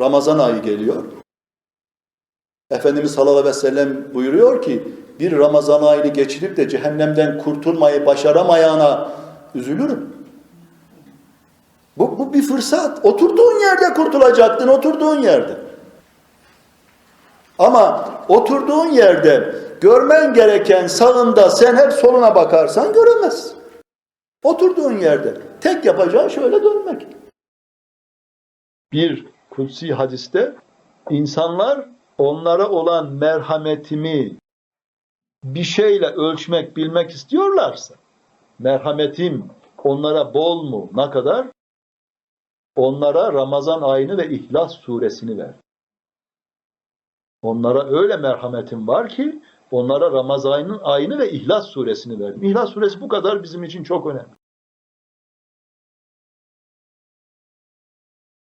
Ramazan ayı geliyor. Efendimiz sallallahu aleyhi ve sellem buyuruyor ki bir Ramazan ayını geçirip de cehennemden kurtulmayı başaramayana üzülürüm. Bu, bu bir fırsat. Oturduğun yerde kurtulacaktın, oturduğun yerde. Ama oturduğun yerde görmen gereken sağında sen hep soluna bakarsan göremezsin. Oturduğun yerde tek yapacağın şöyle dönmek. Bir kutsi hadiste insanlar onlara olan merhametimi bir şeyle ölçmek, bilmek istiyorlarsa merhametim onlara bol mu, ne kadar? Onlara Ramazan ayını ve İhlas suresini ver. Onlara öyle merhametim var ki onlara Ramazan'ın ayını ve İhlas suresini verdim. İhlas suresi bu kadar bizim için çok önemli.